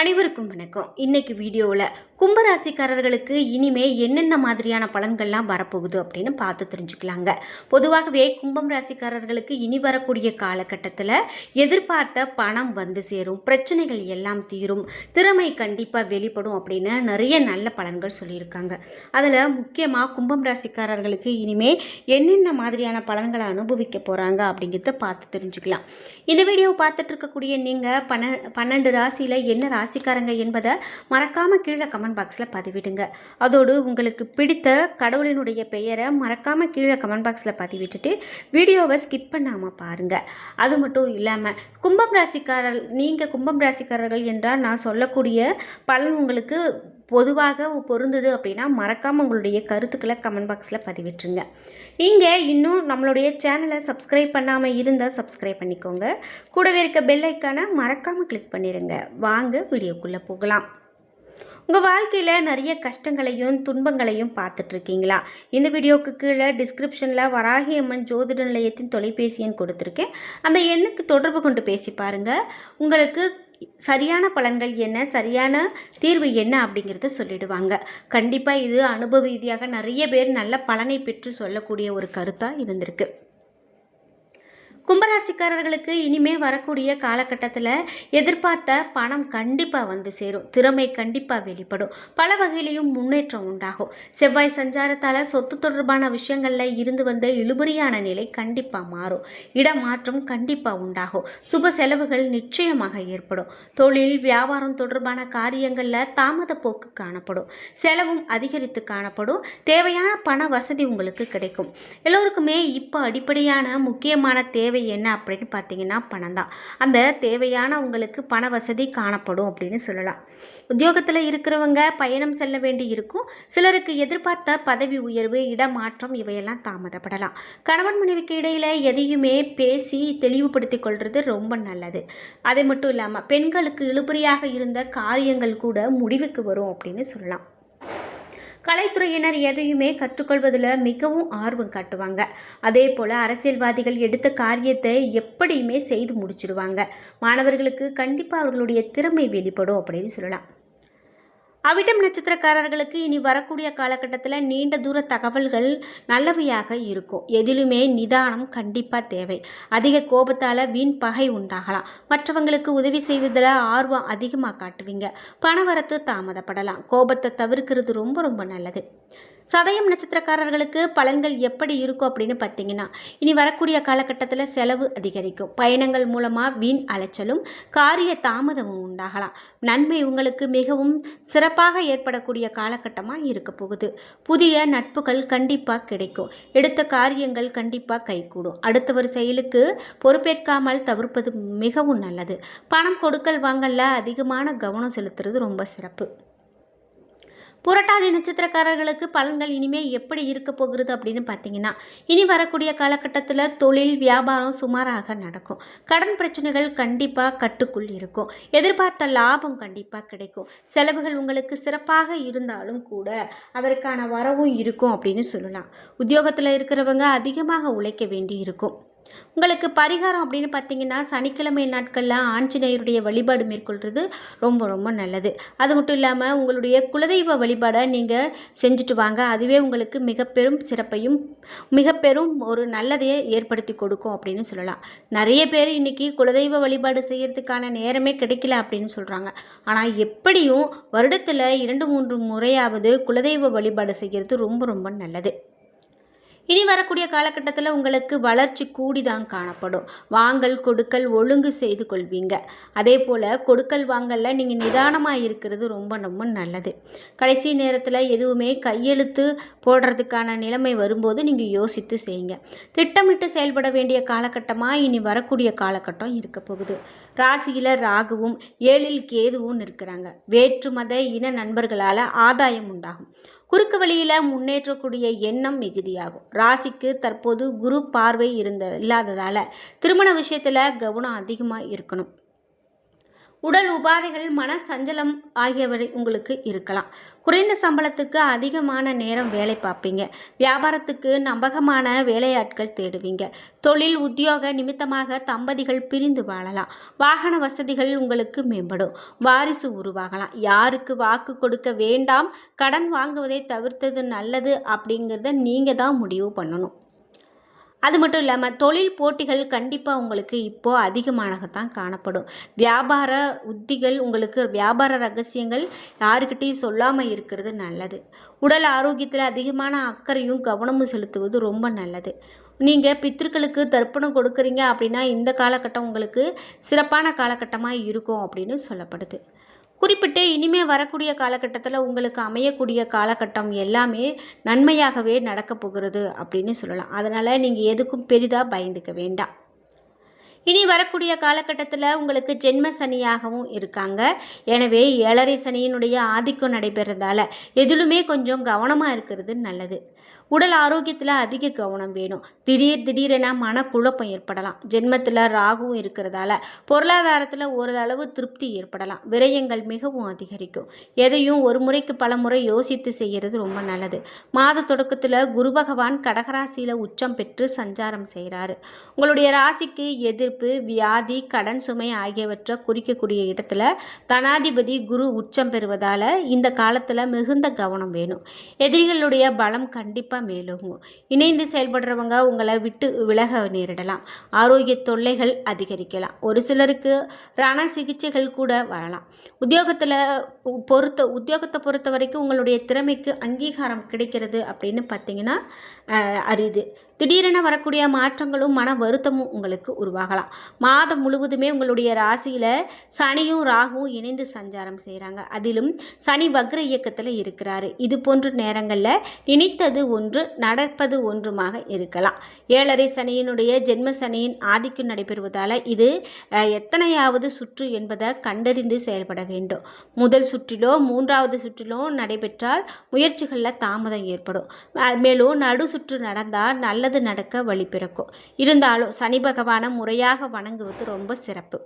அனைவருக்கும் வணக்கம். இன்னைக்கு வீடியோவில் கும்பராசிக்காரர்களுக்கு இனிமே என்னென்ன மாதிரியான பலன்கள்லாம் வரப்போகுது அப்படின்னு பார்த்து தெரிஞ்சுக்கலாங்க. பொதுவாகவே கும்பம் ராசிக்காரர்களுக்கு இனி வரக்கூடிய காலகட்டத்தில் எதிர்பார்த்த பணம் வந்து சேரும் பிரச்சனைகள் எல்லாம் தீரும் திறமை கண்டிப்பாக வெளிப்படும் அப்படின்னு நிறைய நல்ல பலன்கள் சொல்லியிருக்காங்க. அதில் முக்கியமாக கும்பம் ராசிக்காரர்களுக்கு இனிமே என்னென்ன மாதிரியான பலன்களை அனுபவிக்க போகிறாங்க அப்படிங்கிறத பார்த்து தெரிஞ்சுக்கலாம். இந்த வீடியோவை பார்த்துட்டு இருக்கக்கூடிய நீங்கள் பன்ன பன்னெண்டு ராசியில் என்ன ராசிக்காரங்க என்பதை மறக்காமல் கீழே கமெண்ட் பாக்ஸில் பதிவிடுங்க. அதோடு உங்களுக்கு பிடித்த கடவுளினுடைய பெயரை மறக்காமல் கீழே கமெண்ட் பாக்ஸில் பதிவிட்டுட்டு வீடியோவை ஸ்கிப் பண்ணாமல் பாருங்கள் அது மட்டும் இல்லாமல் கும்பம் ராசிக்காரர் நீங்கள் கும்பம் ராசிக்காரர்கள் என்றால் நான் சொல்லக்கூடிய பலன் உங்களுக்கு பொதுவாக பொருந்தது அப்படின்னா மறக்காமல் உங்களுடைய கருத்துக்களை கமெண்ட் பாக்ஸில் பதிவிட்டுருங்க. நீங்கள் இன்னும் நம்மளுடைய சேனலை சப்ஸ்கிரைப் பண்ணாமல் இருந்தால் சப்ஸ்கிரைப் பண்ணிக்கோங்க. கூடவே இருக்க பெல் ஐக்கானை மறக்காமல் கிளிக் பண்ணிடுங்க வாங்க வீடியோக்குள்ளே போகலாம். உங்கள் வாழ்க்கையில் நிறைய கஷ்டங்களையும் துன்பங்களையும் பார்த்துட்ருக்கீங்களா? இந்த வீடியோவுக்கு கீழே டிஸ்கிரிப்ஷனில் வராகி அம்மன் ஜோதிட நிலையத்தின் தொலைபேசி எண் கொடுத்துருக்கேன். அந்த எண்ணுக்கு தொடர்பு கொண்டு பேசி பாருங்கள் உங்களுக்கு சரியான பலன்கள் என்ன சரியான தீர்வு என்ன அப்படிங்கிறத சொல்லிடுவாங்க. கண்டிப்பாக இது அனுபவ ரீதியாக நிறைய பேர் நல்ல பலனை பெற்று சொல்லக்கூடிய ஒரு கருத்தாக இருந்திருக்கு. கும்பராசிக்காரர்களுக்கு இனிமே வரக்கூடிய காலகட்டத்தில் எதிர்பார்த்த பணம் கண்டிப்பாக வந்து சேரும். திறமை கண்டிப்பாக வெளிப்படும். பல வகையிலையும் முன்னேற்றம் உண்டாகும். செவ்வாய் சஞ்சாரத்தால் சொத்து தொடர்பான விஷயங்களில் இருந்து வந்த இழுபறியான நிலை கண்டிப்பாக மாறும். இடமாற்றம் கண்டிப்பாக உண்டாகும். சுப செலவுகள் நிச்சயமாக ஏற்படும். தொழில் வியாபாரம் தொடர்பான காரியங்களில் தாமத போக்கு காணப்படும். செலவும் அதிகரித்து காணப்படும். தேவையான பண வசதி உங்களுக்கு கிடைக்கும். எல்லோருக்குமே இப்போ அடிப்படையான முக்கியமான தேவை என்ன அப்படின்னு பார்த்தீங்கன்னா பணம் தான். அந்த தேவையான உங்களுக்கு பண வசதி காணப்படும் அப்படின்னு சொல்லலாம். உத்தியோகத்தில் இருக்கிறவங்க பயணம் செல்ல வேண்டி இருக்கும். சிலருக்கு எதிர்பார்த்த பதவி உயர்வு இடமாற்றம் இவையெல்லாம் தாமதப்படலாம். கணவன் மனைவிக்கு இடையில் எதையுமே பேசி தெளிவுபடுத்தி கொள்வது ரொம்ப நல்லது. அது மட்டும் இல்லாமல் பெண்களுக்கு இழுபறியாக இருந்த காரியங்கள் கூட முடிவுக்கு வரும் அப்படின்னு சொல்லலாம். கலைத்துறையினர் எதையுமே கற்றுக்கொள்வதில் மிகவும் ஆர்வம் காட்டுவாங்க. அதே போல் அரசியல்வாதிகள் எடுத்த காரியத்தை எப்படியுமே செய்து முடிச்சிடுவாங்க. மாணவர்களுக்கு கண்டிப்பாக அவர்களுடைய திறமை வெளிப்படும் அப்படின்னு சொல்லலாம். அவிட்டம் நட்சத்திரக்காரர்களுக்கு இனி வரக்கூடிய காலகட்டத்தில் நீண்ட தூர தகவல்கள் நல்லவையாக இருக்கும். எதிலுமே நிதானம் கண்டிப்பாக தேவை. அதிக கோபத்தால் வீண் பகை உண்டாகலாம். மற்றவங்களுக்கு உதவி செய்வதில் ஆர்வம் அதிகமாக காட்டுவீங்க. பணவரத்து தாமதப்படலாம். கோபத்தை தவிர்க்கிறது ரொம்ப ரொம்ப நல்லது. சதயம் நட்சத்திரக்காரர்களுக்கு பலன்கள் எப்படி இருக்கும் அப்படின்னு பார்த்தீங்கன்னா இனி வரக்கூடிய காலகட்டத்தில் செலவு அதிகரிக்கும். பயணங்கள் மூலமாக வீண் அலைச்சலும் காரிய தாமதமும் உண்டாகலாம். நன்மை உங்களுக்கு மிகவும் சிறப்பு சிறப்பாக ஏற்படக்கூடிய காலகட்டமாக இருக்க போகுது. புதிய நட்புகள் கண்டிப்பாக கிடைக்கும். எடுத்த காரியங்கள் கண்டிப்பாக கைகூடும். அடுத்தவர் செயலுக்கு பொறுப்பேற்காமல் தவிர்ப்பது மிகவும் நல்லது. பணம் கொடுக்கல் வாங்கல அதிகமான கவனம் செலுத்துறது ரொம்ப சிறப்பு. புரட்டாதி நட்சத்திரக்காரர்களுக்கு பலன்கள் இனிமேல் எப்படி இருக்க போகிறது அப்படின்னு பார்த்தீங்கன்னா இனி வரக்கூடிய காலகட்டத்தில் தொழில் வியாபாரம் சுமாராக நடக்கும். கடன் பிரச்சனைகள் கண்டிப்பாக கட்டுக்குள் இருக்கும். எதிர்பார்த்த லாபம் கண்டிப்பாக கிடைக்கும். செலவுகள் உங்களுக்கு சிறப்பாக இருந்தாலும் கூட அதற்கான வரவும் இருக்கும் அப்படின்னு சொல்லலாம். உத்தியோகத்தில் இருக்கிறவங்க அதிகமாக உழைக்க வேண்டி இருக்கும் உங்களுக்கு பரிகாரம் அப்படின்னு பார்த்தீங்கன்னா சனிக்கிழமை நாட்களில் ஆஞ்சநேயருடைய வழிபாடு மேற்கொள்வது ரொம்ப ரொம்ப நல்லது. அது மட்டும் இல்லாமல் உங்களுடைய குலதெய்வ வழிபாடை நீங்கள் செஞ்சுட்டு வாங்க. அதுவே உங்களுக்கு மிக பெரும் சிறப்பையும் மிக பெரும் ஒரு நல்லதையே ஏற்படுத்தி கொடுக்கும் அப்படின்னு சொல்லலாம். நிறைய பேர் இன்றைக்கி குலதெய்வ வழிபாடு செய்கிறதுக்கான நேரமே கிடைக்கல அப்படின்னு சொல்கிறாங்க ஆனால் எப்படியும் வருடத்தில் இரண்டு மூன்று முறையாவது குலதெய்வ வழிபாடு செய்கிறது ரொம்ப ரொம்ப நல்லது. இனி வரக்கூடிய காலகட்டத்தில் உங்களுக்கு வளர்ச்சி கூடிதான் காணப்படும். வாங்கல் கொடுக்கல் ஒழுங்கு செய்து கொள்வீங்க. அதே போல் கொடுக்கல் வாங்கலில் நீங்கள் நிதானமாக இருக்கிறது ரொம்ப ரொம்ப நல்லது. கடைசி நேரத்தில் எதுவுமே கையெழுத்து போடுறதுக்கான நிலைமை வரும்போது நீங்கள் யோசித்து செய்யுங்க. திட்டமிட்டு செயல்பட வேண்டிய காலகட்டமாக இனி வரக்கூடிய காலகட்டம் இருக்க போகுது. ராசியில் ராகுவும் ஏழில் கேதுவும் இருக்கிறாங்க வேற்று மத இன நண்பர்களால் ஆதாயம் உண்டாகும். குறுக்கு வழியில் முன்னேற்றக்கூடிய எண்ணம் மிகுதியாகும். ராசிக்கு தற்போது குரு பார்வை இருந்த இல்லாததால் திருமண விஷயத்தில் கவனம் அதிகமாக இருக்கணும். உடல் உபாதைகள் மன சஞ்சலம் ஆகியவை உங்களுக்கு இருக்கலாம். குறைந்த சம்பளத்துக்கு அதிகமான நேரம் வேலை பார்ப்பீங்க. வியாபாரத்துக்கு நம்பகமான வேலையாட்கள் தேடுவீங்க. தொழில் உத்தியோக நிமித்தமாக தம்பதிகள் பிரிந்து வாழலாம். வாகன வசதிகள் உங்களுக்கு மேம்படும். வாரிசு உருவாகலாம். யாருக்கு வாக்கு கொடுக்க வேண்டாம் கடன் வாங்குவதை தவிர்த்தது நல்லது அப்படிங்கிறத நீங்கள் தான் முடிவு பண்ணணும். அது மட்டும் இல்லாமல் தொழில் போட்டிகள் கண்டிப்பாக உங்களுக்கு இப்போது அதிகமானதான் காணப்படும். வியாபார உத்திகள் உங்களுக்கு வியாபார ரகசியங்கள் யாருக்கிட்டையும் சொல்லாமல் இருக்கிறது நல்லது. உடல் ஆரோக்கியத்தில் அதிகமான அக்கறையும் கவனமும் செலுத்துவது ரொம்ப நல்லது. நீங்கள் பித்திருக்களுக்கு தர்ப்பணம் கொடுக்குறீங்க அப்படின்னா இந்த காலகட்டம் உங்களுக்கு சிறப்பான காலகட்டமாக இருக்கும் அப்படின்னு சொல்லப்படுது. குறிப்பிட்டு இனிமே வரக்கூடிய காலகட்டத்தில் உங்களுக்கு அமையக்கூடிய காலகட்டம் எல்லாமே நன்மையாகவே நடக்கப் போகிறது அப்படின்னு சொல்லலாம். அதனால் நீங்கள் எதுக்கும் பெரிதாக பயந்துக்க வேண்டாம். இனி வரக்கூடிய காலகட்டத்தில் உங்களுக்கு ஜென்ம சனியாகவும் இருக்காங்க. எனவே ஏழரை சனியினுடைய ஆதிக்கம் நடைபெறதால எதிலுமே கொஞ்சம் கவனமாக இருக்கிறது நல்லது. உடல் ஆரோக்கியத்தில் அதிக கவனம் வேணும். திடீர் திடீரென மனக்குழப்பம் ஏற்படலாம். ஜென்மத்தில் ராகுவும் இருக்கிறதால பொருளாதாரத்தில் ஓரளவு திருப்தி ஏற்படலாம். விரயங்கள் மிகவும் அதிகரிக்கும். எதையும் ஒரு முறைக்கு பல முறை யோசித்து செய்கிறது ரொம்ப நல்லது. மாத தொடக்கத்தில் குரு பகவான் கடகராசியில் உச்சம் பெற்று சஞ்சாரம் செய்கிறாரு உங்களுடைய ராசிக்கு எதிர்ப்பு வியாதி கடன் சுமை ஆகியவற்றை குறிக்கக்கூடிய இடத்துல தனாதிபதி குரு உச்சம் பெறுவதால் இந்த காலத்தில் மிகுந்த கவனம் வேணும். எதிரிகளுடைய பலம் கண்டிப்பாக கண்டிப்பாக மேலோங்கும். இணைந்து செயல்படுறவங்க உங்களை விட்டு விலக நேரிடலாம். ஆரோக்கிய தொல்லைகள் அதிகரிக்கலாம். ஒரு சிலருக்கு ரண சிகிச்சைகள் கூட வரலாம். உத்தியோகத்தில் பொறுத்த உத்தியோகத்தை பொறுத்த வரைக்கும் உங்களுடைய திறமைக்கு அங்கீகாரம் கிடைக்கிறது அப்படின்னு பார்த்தீங்கன்னா அரிது. திடீரென வரக்கூடிய மாற்றங்களும் மன வருத்தமும் உங்களுக்கு உருவாகலாம். மாதம் முழுவதுமே உங்களுடைய ராசியில் சனியும் ராகுவும் இணைந்து சஞ்சாரம் செய்கிறாங்க அதிலும் சனி வக்ர இயக்கத்தில் இருக்கிறாரு. இது போன்ற நேரங்களில் நினைத்தது ஒன்று நடப்பது ஒன்றுமாக இருக்கலாம். ஏழரை சனியினுடைய ஜென்ம சனியின் ஆதிக்கம் நடைபெறுவதால் இது எத்தனையாவது சுற்று என்பதை கண்டறிந்து செயல்பட வேண்டும். முதல் சுற்றிலோ மூன்றாவது சுற்றிலோ நடைபெற்றால் முயற்சிகளில் தாமதம் ஏற்படும். மேலும் நடு சுற்று நடந்தால் நல்லது நடக்க வழி பிறக்கும். இருந்தாலும் சனி பகவானை முறையாக வணங்குவது ரொம்ப சிறப்பு.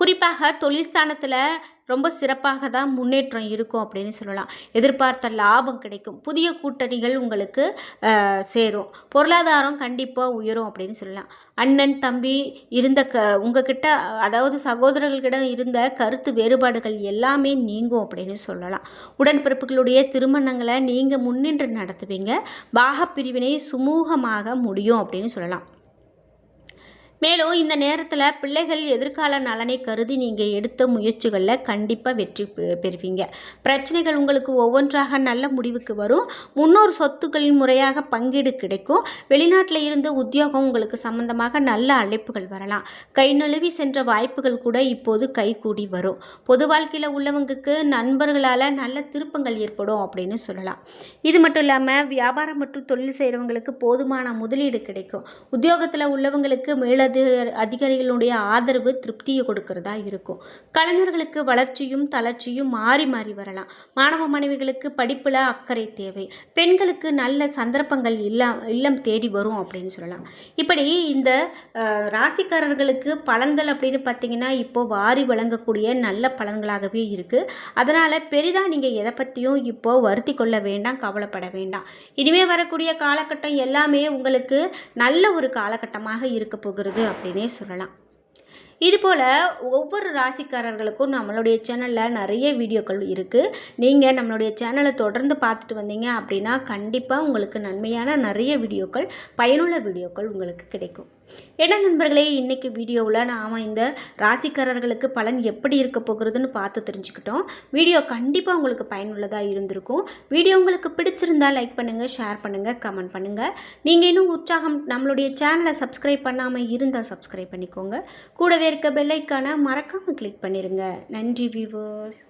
குறிப்பாக தொழில்ஸ்தானத்தில் ரொம்ப சிறப்பாக தான் முன்னேற்றம் இருக்கும் அப்படின்னு சொல்லலாம். எதிர்பார்த்த லாபம் கிடைக்கும். புதிய கூட்டணிகள் உங்களுக்கு சேரும். பொருளாதாரம் கண்டிப்பாக உயரும் அப்படின்னு சொல்லலாம். அண்ணன் தம்பி இருந்த க உங்ககிட்ட அதாவது சகோதரர்களிடம் இருந்த கருத்து வேறுபாடுகள் எல்லாமே நீங்கும் அப்படின்னு சொல்லலாம். உடன்பிறப்புகளுடைய திருமணங்களை நீங்கள் முன்னின்று நடத்துவீங்க. பாகப்பிரிவினை சுமூகமாக முடியும் அப்படின்னு சொல்லலாம். மேலும் இந்த நேரத்தில் பிள்ளைகள் எதிர்கால நலனை கருதி நீங்கள் எடுத்த முயற்சிகளில் கண்டிப்பாக வெற்றி பெறுவீங்க. பிரச்சனைகள் உங்களுக்கு ஒவ்வொன்றாக நல்ல முடிவுக்கு வரும். முன்னோர் சொத்துக்களின் முறையாக பங்கீடு கிடைக்கும். வெளிநாட்டில் இருந்து உத்தியோகம் உங்களுக்கு சம்பந்தமாக நல்ல அழைப்புகள் வரலாம். கை நழுவி சென்ற வாய்ப்புகள் கூட இப்போது கைகூடி வரும். பொது வாழ்க்கையில் உள்ளவங்களுக்கு நண்பர்களால் நல்ல திருப்பங்கள் ஏற்படும் அப்படின்னு சொல்லலாம். இது மட்டும் இல்லாமல் வியாபாரம் மற்றும் தொழில் செய்கிறவங்களுக்கு போதுமான முதலீடு கிடைக்கும். உத்தியோகத்தில் உள்ளவங்களுக்கு மேலது அதிக அதிகாரிகளுடைய ஆதரவு திருப்தியை கொடுக்கறதா இருக்கும். கலைஞர்களுக்கு வளர்ச்சியும் தளர்ச்சியும் மாறி மாறி வரலாம். மாணவ மாணவிகளுக்கு படிப்பில் அக்கறை தேவை. பெண்களுக்கு நல்ல சந்தர்ப்பங்கள் இல்லம் இல்லம் தேடி வரும் அப்படின்னு சொல்லலாம். இப்படி இந்த ராசிக்காரர்களுக்கு பலன்கள் அப்படின்னு பார்த்தீங்கன்னா இப்போது வாரி வழங்கக்கூடிய நல்ல பலன்களாகவே இருக்குது அதனால் பெரிதாக நீங்கள் எதை பற்றியும் இப்போது வருத்தி கொள்ள வேண்டாம் கவலைப்பட வேண்டாம். இனிமேல் வரக்கூடிய காலகட்டம் எல்லாமே உங்களுக்கு நல்ல ஒரு காலகட்டமாக இருக்க போகிறது. அப்படின்னே சொல்லலாம். இதுபோல் ஒவ்வொரு ராசிக்காரர்களுக்கும் நம்மளுடைய சேனலில் நிறைய வீடியோக்கள் இருக்குது நீங்கள் நம்மளுடைய சேனலை தொடர்ந்து பார்த்துட்டு வந்தீங்க அப்படின்னா கண்டிப்பாக உங்களுக்கு நன்மையான நிறைய வீடியோக்கள் பயனுள்ள வீடியோக்கள் உங்களுக்கு கிடைக்கும். என்ன நண்பர்களே இன்றைக்கி வீடியோவில் நாம் இந்த ராசிக்காரர்களுக்கு பலன் எப்படி இருக்க போகிறதுன்னு பார்த்து தெரிஞ்சுக்கிட்டோம். வீடியோ கண்டிப்பாக உங்களுக்கு பயனுள்ளதாக இருந்திருக்கும். வீடியோ உங்களுக்கு பிடிச்சிருந்தால் லைக் பண்ணுங்கள் ஷேர் பண்ணுங்கள் கமெண்ட் பண்ணுங்கள் நீங்கள் இன்னும் உற்சாகம் நம்மளுடைய சேனலை சப்ஸ்கிரைப் பண்ணாமல் இருந்தால் சப்ஸ்கிரைப் பண்ணிக்கோங்க. கூடவே இருக்க பெல்லைக்கான மறக்காமல் கிளிக் பண்ணிடுங்க நன்றி வியூவர்ஸ்